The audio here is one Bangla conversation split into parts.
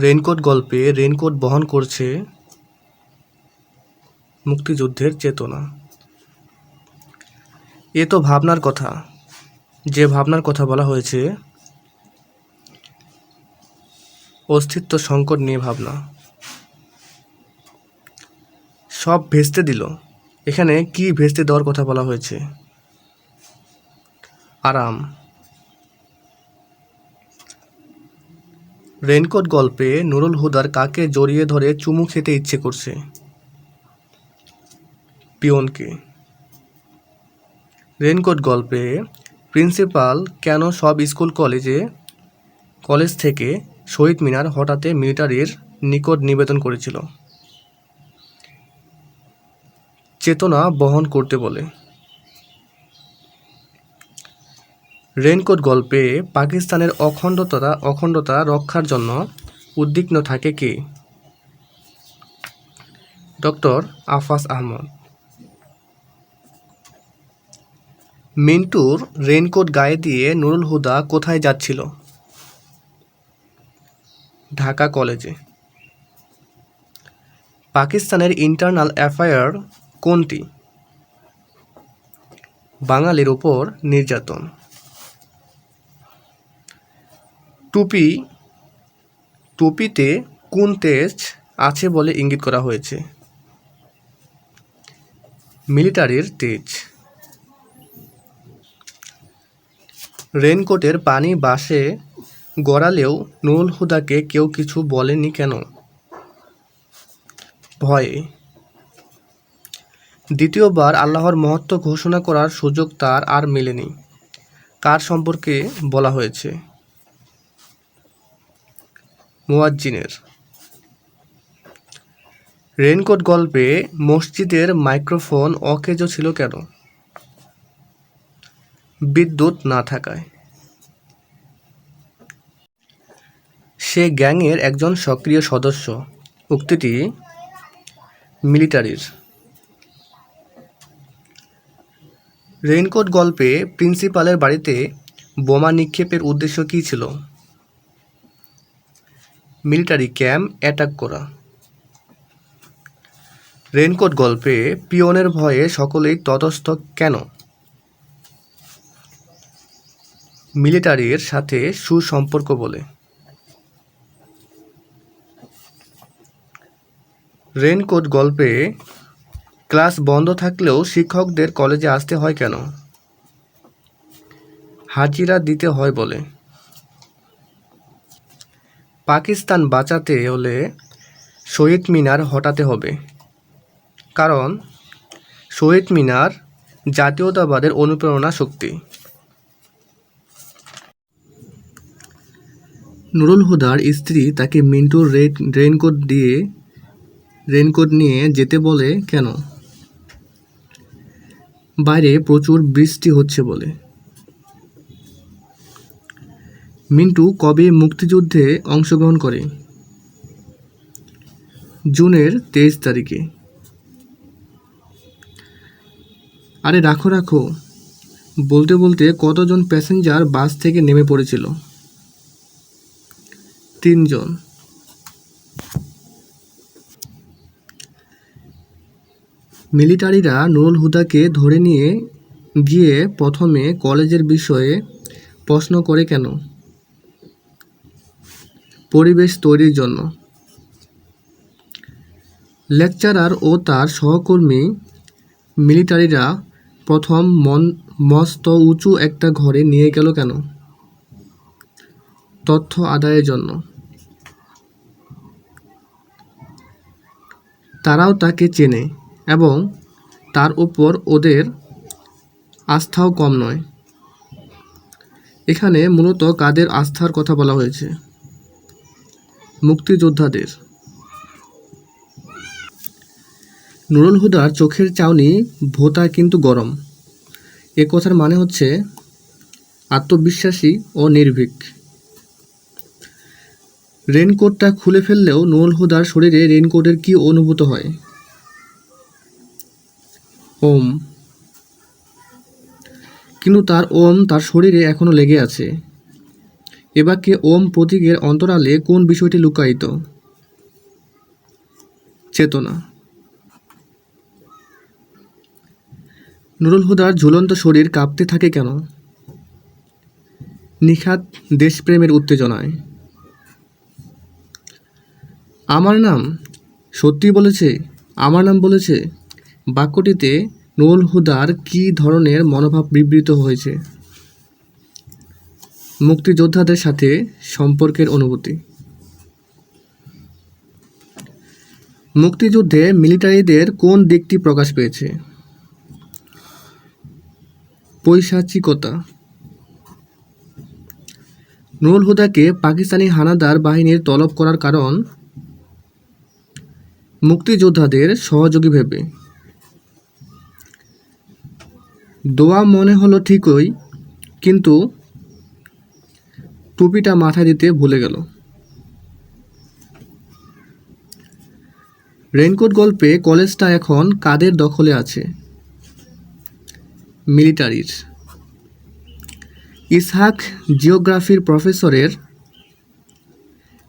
রেইনকোট গল্পে রেইনকোট বহন করছে মুক্তিযুদ্ধের চেতনা। এ তো ভাবনার কথা। যে ভাবনার কথা বলা হয়েছে, অস্তিত্ব সংকট নিয়ে ভাবনা। সব ভেস্তে দিল। এখানে কি ভেস্তে দেওয়ার কথা বলা হয়েছে? আরাম। রেইনকোট গল্পে নুরুল হুদার কাকে জড়িয়ে ধরে চুমু খেতে ইচ্ছে করছে? পিয়নকে। রেইনকোট গল্পে প্রিন্সিপাল কেন সব স্কুল কলেজে, কলেজ থেকে শহীদ মিনার হঠাৎ মিলিটারির নিকট নিবেদন করেছিল। চেতনা বহন করতে বলে। রেইনকোট গল্পে পাকিস্তানের অখণ্ডতা অখণ্ডতা রক্ষার জন্য উদ্বিগ্ন থাকে কে? ডক্টর আফাস আহমদ। মিন্টুর রেইনকোট গায়ে দিয়ে নুরুল হুদা কোথায় যাচ্ছিল? ঢাকা কলেজে। পাকিস্তানের ইন্টারনাল অ্যাফায়ার কোনটি? বাঙালির উপর নির্যাতন। টুপি, টুপিতে কোন তেজ আছে বলে ইঙ্গিত করা হয়েছে? মিলিটারির তেজ। রেনকোটের পানি বাসে গড়ালেও নুরুল হুদাকে কেউ কিছু বলেনি কেন? ভয়ে। দ্বিতীয়বার আল্লাহর মহত্ব ঘোষণা করার সুযোগ তার আর মেলেনি। কার সম্পর্কে বলা হয়েছে? মুয়াজ্জিনের। রেনকোট গল্পে মসজিদের মাইক্রোফোন অকেজো ছিল কেন? বিদ্যুৎ না থাকায়। সে গ্যাংয়ের একজন সক্রিয় সদস্য, উক্তিটি মিলিটারির। রেইনকোট গল্পে প্রিন্সিপালের বাড়িতে বোমা নিক্ষেপের উদ্দেশ্য কী ছিল? মিলিটারি ক্যাম্প অ্যাটাক করা। রেইনকোট গল্পে পিয়নের ভয়ে সকলেই তটস্থ কেন? মিলিটারির সাথে সুসম্পর্ক বলে। রেনকোট গল্পে ক্লাস বন্ধ থাকলেও শিক্ষকদের কলেজে আসতে হয় কেন? হাজিরা দিতে হয় বলে। পাকিস্তান বাঁচাতে হলে শহীদ মিনার হটাতে হবে। কারণ, শহীদ মিনার জাতীয়তাবাদের অনুপ্রেরণা শক্তি। নুরুল হুদার স্ত্রী তাকে মিন্টুর রেইনকোট দিয়ে রেইনকোট নিয়ে যেতে বলে কেন? বাইরে প্রচুর বৃষ্টি হচ্ছে বলে। মিন্টু কবে মুক্তিযুদ্ধে অংশগ্রহণ করে? জুনের তেইশ তারিখে। আরে রাখো রাখো। বলতে বলতে কতজন প্যাসেঞ্জার বাস থেকে নেমে পড়েছিল? তিনজন। মিলিটারিরা নুরুল হুদাকে ধরে নিয়ে গিয়ে প্রথমে কলেজের বিষয়ে প্রশ্ন করে কেন? পরিবেশ তৈরির জন্য। লেকচারার ও তার সহকর্মী মিলিটারিরা প্রথম মন, মস্ত উঁচু একটা ঘরে নিয়ে গেল কেন? তথ্য আদায়ের জন্য। তারাও তাকে চেনে এবং তার উপর ওদের আস্থাও কম নয়। এখানে মূলত কাদের আস্থার কথা বলা হয়েছে? মুক্তিযোদ্ধাদের। নুরুল হুদার চোখের চাউনি ভোতা কিন্তু গরম। এ কথার মানে হচ্ছে আত্মবিশ্বাসী ও নির্ভীক। রেনকোটটা খুলে ফেললেও নুরুল হুদার শরীরে রেনকোটের কি অনুভূত হয়? ওম। কিন্তু তার ওম তার শরীরে এখনও লেগে আছে। এ ওম প্রতীকের অন্তরালে কোন বিষয়টি লুকায়িত? চেতনা। নুরুল হুদার ঝুলন্ত শরীর কাঁপতে থাকে কেন? নিখাত দেশপ্রেমের উত্তেজনায়। আমার নাম সত্যি বলেছে, আমার নাম বলেছে, বাক্যটিতে নুরুল হুদার কী ধরনের মনোভাব বিবৃত হয়েছে? মুক্তিযোদ্ধাদের সাথে সম্পর্কের অনুভূতি। মুক্তিযুদ্ধে মিলিটারিদের কোন দিকটি প্রকাশ পেয়েছে? পৈশাচিকতা। নুরুল হুদাকে পাকিস্তানি হানাদার বাহিনীর তলব করার কারণ মুক্তিযোদ্ধাদের সহযোগী ভেবে। দোয়া মনে হলো ঠিকই, কিন্তু টুপিটা মাথায় দিতে ভুলে গেল। রেনকোট গল্পে কলেজটা এখন কাদের দখলে আছে? মিলিটারির। ইসহাক জিওগ্রাফির প্রফেসরের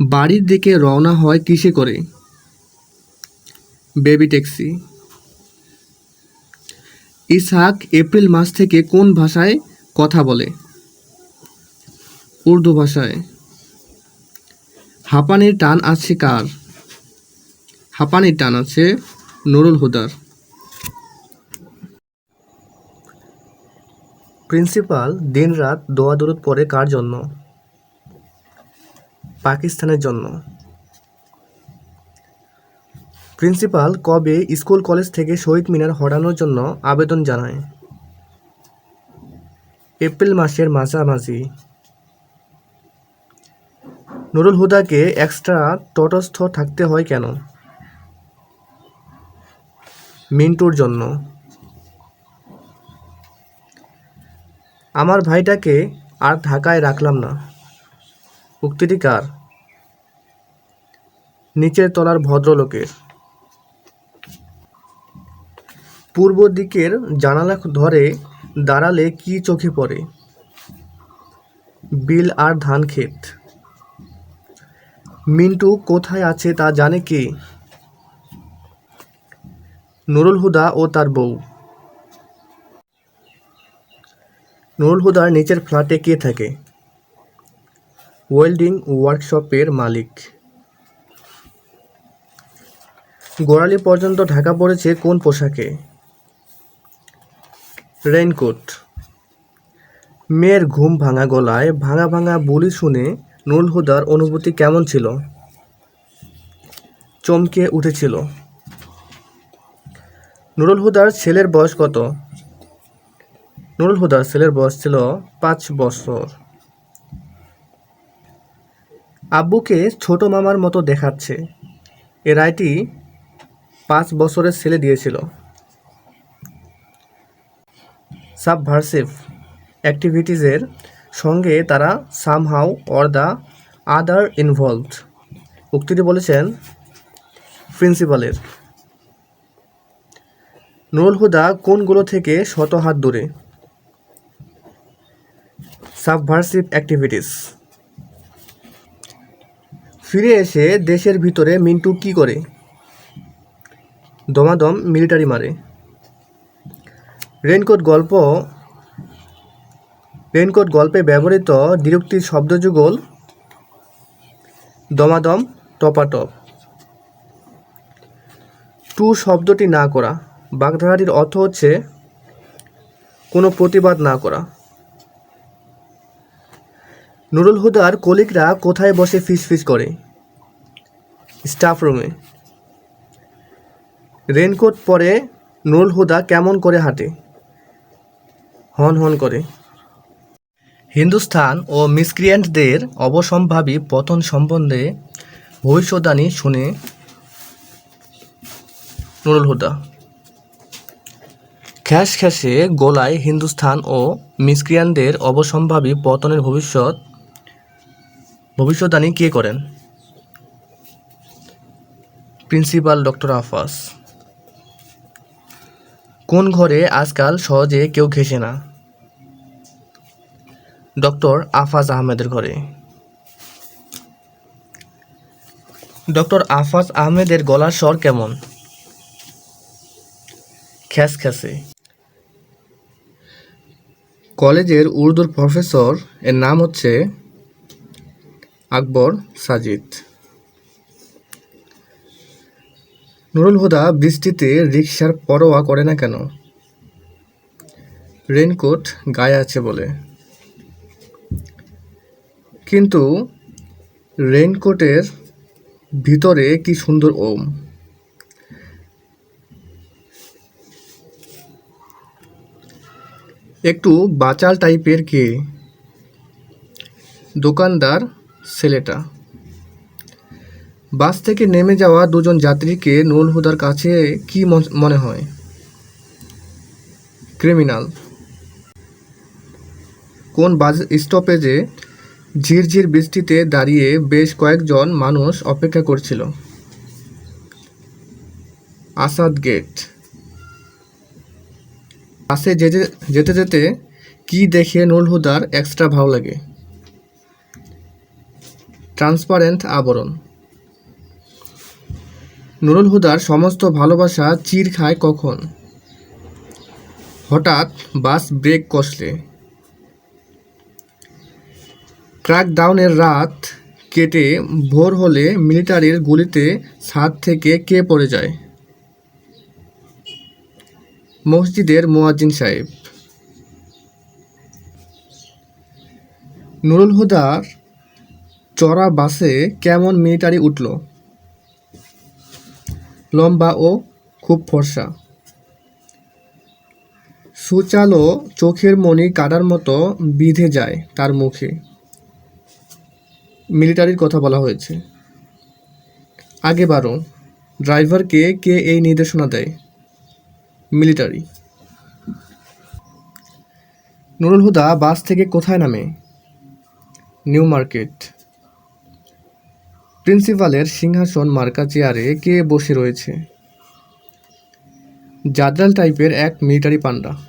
বাড়ির দিকে রওনা হয় কিসে করে? Baby taxi. ইসহাক এপ্রিল মাস থেকে কোন ভাষায় কথা বলে? উর্দু ভাষায়। হাঁপানির টান আছে কার? হাঁপানির টান আছে নুরুল হুদার। প্রিন্সিপাল দিনরাত দোয়া দরুদ পড়ে কার জন্য? পাকিস্তানের জন্য। প্রিন্সিপাল কবে স্কুল কলেজ থেকে শহীদ মিনার হটানোর জন্য আবেদন জানায়? এপ্রিল মাসের মাঝামাঝি। নুরুল হুদাকে এক্সট্রা তটস্থ থাকতে হয় কেন? মিন্টুর জন্য। আমার ভাইটাকে আর ঢাকায় রাখলাম না। উক্তিটি কার? নিচের তলার ভদ্রলোকের। পূর্ব দিকের জানালা ধরে দাঁড়ালে কি চোখে পড়ে? বিল আর ধান ক্ষেত মিন্টু কোথায় আছে তা জানে কে? নুরুল হুদা ও তার বউ। নুরুল হুদার নিচের ফ্ল্যাটে কে থাকে? ওয়েল্ডিং ওয়ার্কশপের মালিক। গোড়ালি পর্যন্ত ঢাকা পড়েছে কোন পোশাকে? রেইনকোট। মেয়ের ঘুম ভাঙা গলায় ভাঙা ভাঙা বুলি শুনে নুরুল হুদার অনুভূতি কেমন ছিল? চমকে উঠেছিল। নুরুল হুদার ছেলের বয়স কত? নুরুল হুদার ছেলের বয়স ছিল পাঁচ বছর। আব্বুকে ছোট মামার মতো দেখাচ্ছে। এ রায়টি পাঁচ বছরের ছেলে দিয়েছিল। সাবভার্সিভ অ্যাক্টিভিটিসের সঙ্গে তারা somehow or the other involved উক্তিটি বলেছেন প্রিন্সিপালের। নুরুল হুদা কোনগুলো থেকে শত হাত দূরে? সাবভার্সিভ অ্যাক্টিভিটিস ফিরে এসে দেশের ভিতরে মিন্টু কি করে? দমাদম মিলিটারি মারে। রেনকোট গল্প রেনকোট গল্পে ব্যবহৃত ডিরেক্টির শব্দযুগল দমাদম, টপাটপ। টু শব্দটি না করা। বাগধারাটির অর্থ হচ্ছে, কোনো প্রতিবাদ না করা। নুরুল হুদার কলিকরা কোথায় বসে ফিস ফিস করে? স্টাফ রুমে রেনকোট পরে নুরুল হুদা কেমন করে হাঁটে? হন হন করে। হিন্দুস্তান ও মিসক্রিয়েন্টদের অবসম্ভাবী পতন সম্বন্ধে ভবিষ্যদ্বাণী শুনে নুরুল হুদা। খ্যাস খ্যাসে গোলায় হিন্দুস্থান ও মিসক্রিয়ানদের অবসম্ভাবী পতনের ভবিষ্যৎ, ভবিষ্যদ্বাণী কে করেন? Principal doctor Afas. কোন ঘরে আজকাল সহজে কেউ ঘেসে না? ডক্টর আফাজ আহমেদের ঘরে। ডক্টর আফাজ আহমেদের গলার স্বর কেমন? খ্যাস খ্যাসে। কলেজের উর্দুর প্রফেসর এর নাম হচ্ছে আকবর সাজিদ। নুরুল হুদা বৃষ্টিতে রিক্সার পরোয়া করে না কেন? রেনকোট গায়ে আছে বলে। কিন্তু রেনকোটের ভিতরে কি সুন্দর ওম? একটু বাচাল টাইপের কে? দোকানদার ছেলেটা। বাস থেকে নেমে যাওয়া দুজন যাত্রীকে নুরুল হুদার কাছে কি মনে হয়? ক্রিমিনাল। কোন বাস স্টপেজে ঝিরঝির বৃষ্টিতে দাঁড়িয়ে বেশ কয়েকজন মানুষ অপেক্ষা করছিল। আসাদ গেট। বাসে যেতে যেতে যেতে কি দেখে নুরুল হুদার এক্সট্রা ভালো লাগে। ট্রান্সপারেন্ট আবরণ। নুরুল হুদার সমস্ত ভালোবাসা চির খায় কখন? হঠাৎ বাস ব্রেক কষলে। ক্র্যাকডাউনের রাত কেটে ভোর হলে মিলিটারির গুলিতে ছাদ থেকে কে পড়ে যায়? মসজিদের মুয়াজ্জিন সাহেব। নুরুল হুদার চড়া বাসে কেমন মিলিটারি উঠল? লম্বা ও খুব ফর্সা। সুচালো চোখের মণি কাটার মতো বিঁধে যায় তার মুখে। মিলিটারির কথা বলা হয়েছে। আগে বারো ড্রাইভারকে কে এই নির্দেশনা দেয়? মিলিটারি। নুরুল হুদা বাস থেকে কোথায় নামে? New market. প্রিন্সিপালের সিংহাসন মার্কা চেয়ারে কে বসে রয়েছে? জাদ্রাল টাইপের এক মিলিটারি পান্ডা।